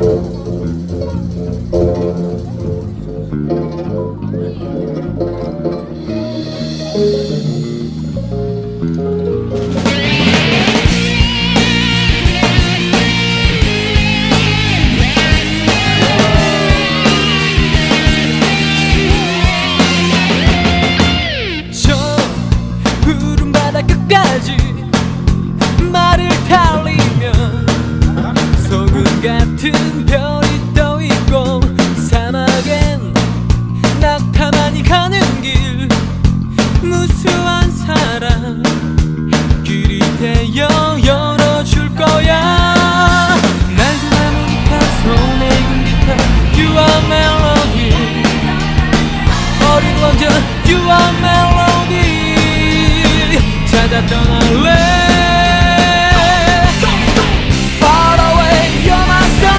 저 푸른 바다 끝까지 같은 별이 떠 있고 사막엔 낙타만이 가는 길 무수한 사람 길이 되어 열어줄 거야. 맑은 아메리카 손에 익은 기타 You are melody 어린 런던 You are melody 찾아 떠날래?